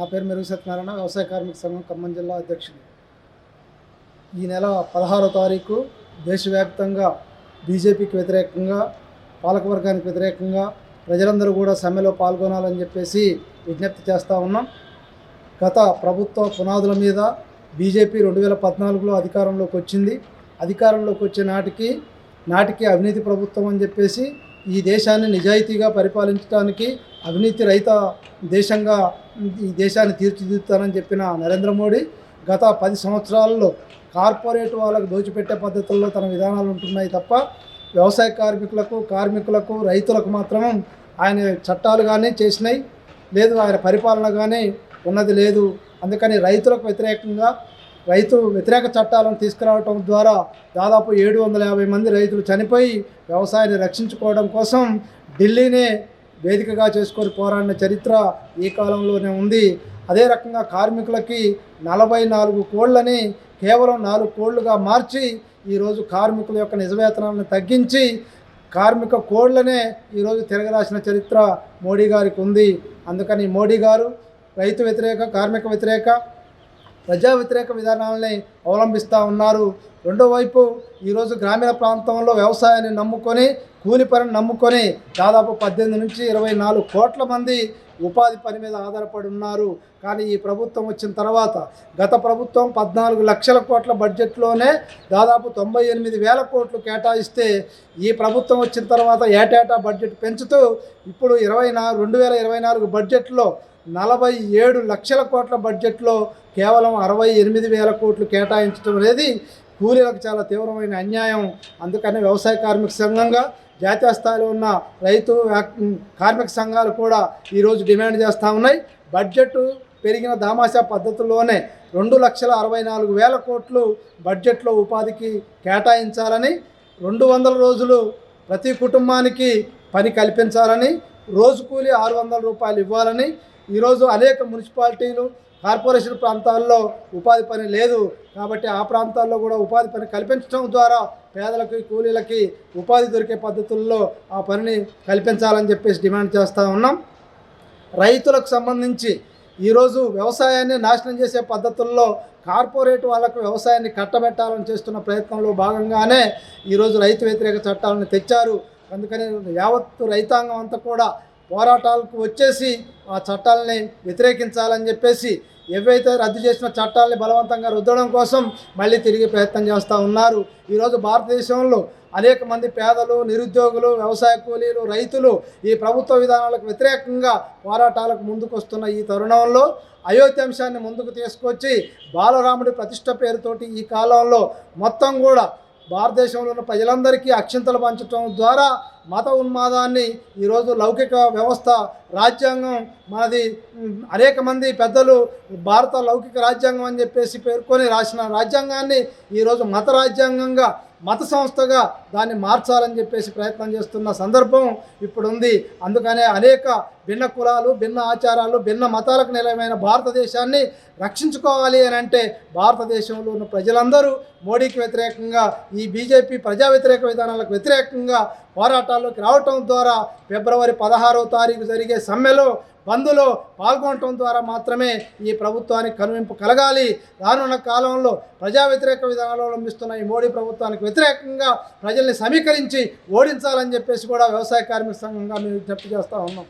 నా పేరు మెరుగు సత్యనారాయణ వ్యవసాయ కార్మిక సంఘం ఖమ్మం జిల్లా అధ్యక్షుడు ఈ నెల పదహారో తారీఖు దేశవ్యాప్తంగా బీజేపీకి వ్యతిరేకంగా పాలకవర్గానికి వ్యతిరేకంగా ప్రజలందరూ కూడా సమ్మెలో పాల్గొనాలని చెప్పేసి విజ్ఞప్తి చేస్తూ ఉన్నాం. గత ప్రభుత్వ పునాదుల మీద బీజేపీ రెండు వేల పద్నాలుగులో అధికారంలోకి వచ్చింది. అధికారంలోకి వచ్చే నాటికి నాటికి అవినీతి ప్రభుత్వం అని చెప్పేసి ఈ దేశాన్ని నిజాయితీగా పరిపాలించడానికి అవినీతి రహిత దేశంగా ఈ దేశాన్ని తీర్చిదిద్దుతానని చెప్పిన నరేంద్ర మోడీ గత పది సంవత్సరాల్లో కార్పొరేట్ వాళ్ళకు దోచిపెట్టే పద్ధతుల్లో తన విధానాలు ఉంటున్నాయి తప్ప వ్యవసాయ కార్మికులకు కార్మికులకు రైతులకు మాత్రం ఆయన చట్టాలు కానీ చేసినాయి. లేదు ఆయన పరిపాలన కానీ ఉన్నది లేదు. అందుకని రైతులకు వ్యతిరేకంగా రైతు వ్యతిరేక చట్టాలను తీసుకురావటం ద్వారా దాదాపు ఏడు వందల యాభై మంది రైతులు చనిపోయి వ్యవసాయాన్ని రక్షించుకోవడం కోసం ఢిల్లీనే వేదికగా చేసుకొని పోరాడిన చరిత్ర ఈ కాలంలోనే ఉంది. అదే రకంగా కార్మికులకి నలభై నాలుగు కోళ్ళని కేవలం నాలుగు కోళ్ళుగా మార్చి ఈరోజు కార్మికుల యొక్క నిజవేతనాలను తగ్గించి కార్మిక కోడ్లనే ఈరోజు తిరగరాసిన చరిత్ర మోడీ గారికి ఉంది. అందుకని మోడీ గారు రైతు వ్యతిరేక కార్మిక వ్యతిరేక ప్రజా వ్యతిరేక విధానాలని అవలంబిస్తూ ఉన్నారు. రెండో వైపు ఈరోజు గ్రామీణ ప్రాంతంలో వ్యవసాయాన్ని నమ్ముకొని కూలి పనిని నమ్ముకొని దాదాపు పద్దెనిమిది నుంచి ఇరవై నాలుగు కోట్ల మంది ఉపాధి పని మీద ఆధారపడి ఉన్నారు. కానీ ఈ ప్రభుత్వం వచ్చిన తర్వాత గత ప్రభుత్వం పద్నాలుగు లక్షల కోట్ల బడ్జెట్లోనే దాదాపు తొంభై ఎనిమిది వేల కోట్లు కేటాయిస్తే ఈ ప్రభుత్వం వచ్చిన తర్వాత ఏటేటా బడ్జెట్ పెంచుతూ ఇప్పుడు ఇరవై నాలుగు రెండు వేల ఇరవై నాలుగు బడ్జెట్లో నలభై ఏడు లక్షల కోట్ల బడ్జెట్లో కేవలం అరవై ఎనిమిది వేల కోట్లు కేటాయించడం అనేది కూలీలకు చాలా తీవ్రమైన అన్యాయం. అందుకని వ్యవసాయ కార్మిక సంఘంగా జాతీయ స్థాయిలో ఉన్న రైతు కార్మిక సంఘాలు కూడా ఈరోజు డిమాండ్ చేస్తూ ఉన్నాయి. బడ్జెట్ పెరిగిన దామాషా పద్ధతుల్లోనే రెండు లక్షల అరవై నాలుగు వేల కోట్లు బడ్జెట్లో ఉపాధికి కేటాయించాలని రెండు వందల రోజులు ప్రతి కుటుంబానికి పని కల్పించాలని రోజు కూలి ఆరు వందల రూపాయలు ఇవ్వాలని ఈరోజు అనేక మున్సిపాలిటీలు కార్పొరేషన్ ప్రాంతాల్లో ఉపాధి పని లేదు కాబట్టి ఆ ప్రాంతాల్లో కూడా ఉపాధి పని కల్పించడం ద్వారా పేదలకి కూలీలకి ఉపాధి దొరికే పద్ధతుల్లో ఆ పనిని కల్పించాలని చెప్పేసి డిమాండ్ చేస్తూ ఉన్నాం. రైతులకు సంబంధించి ఈరోజు వ్యవసాయాన్ని నాశనం చేసే పద్ధతుల్లో కార్పొరేట్ వాళ్ళకు వ్యవసాయాన్ని కట్టబెట్టాలని చేస్తున్న ప్రయత్నంలో భాగంగానే ఈరోజు రైతు వ్యతిరేక చట్టాలను తెచ్చారు. అందుకని యావత్తు రైతాంగం అంతా కూడా పోరాటాలకు వచ్చేసి ఆ చట్టాలని వ్యతిరేకించాలని చెప్పేసి ఏవైతే రద్దు చేసిన చట్టాలని బలవంతంగా రుద్దడం కోసం మళ్ళీ తిరిగి ప్రయత్నం చేస్తూ ఉన్నారు. ఈరోజు భారతదేశంలో అనేక మంది పేదలు నిరుద్యోగులు వ్యవసాయ కూలీలు రైతులు ఈ ప్రభుత్వ విధానాలకు వ్యతిరేకంగా పోరాటాలకు ముందుకు వస్తున్న ఈ తరుణంలో అయోధ్య అంశాన్ని ముందుకు తీసుకొచ్చి బాలరాముడి ప్రతిష్ట పేరుతోటి ఈ కాలంలో మొత్తం కూడా భారతదేశంలో ఉన్న ప్రజలందరికీ అక్షింతలు పంచడం ద్వారా మత ఉన్మాదాన్ని ఈరోజు లౌకిక వ్యవస్థ రాజ్యాంగం మనది అనేక మంది పెద్దలు భారత లౌకిక రాజ్యాంగం అని చెప్పేసి పేర్కొని రాసిన రాజ్యాంగాన్ని ఈరోజు మత రాజ్యాంగంగా మత సంస్థగా దాన్ని మార్చాలని చెప్పేసి ప్రయత్నం చేస్తున్న సందర్భం ఇప్పుడుంది. అందుకనే అనేక భిన్న కులాలు భిన్న ఆచారాలు భిన్న మతాలకు నిలయమైన భారతదేశాన్ని రక్షించుకోవాలి అని అంటే భారతదేశంలో ఉన్న ప్రజలందరూ మోడీకి వ్యతిరేకంగా ఈ బీజేపీ ప్రజా వ్యతిరేక విధానాలకు వ్యతిరేకంగా పోరాటాల్లోకి రావటం ద్వారా ఫిబ్రవరి పదహారవ తారీఖు జరిగే సమ్మెలో బంద్లో పాల్గొనటం ద్వారా మాత్రమే ఈ ప్రభుత్వానికి కనువింపు కలగాలి. రానున్న కాలంలో ప్రజా వ్యతిరేక విధానాలు అవలంబిస్తున్న ఈ మోడీ ప్రభుత్వానికి వ్యతిరేకంగా ప్రజల్ని సమీకరించి ఓడించాలని చెప్పేసి కూడా వ్యవసాయ కార్మిక సంఘంగా మేము విజ్ఞప్తి చేస్తూ ఉన్నాం.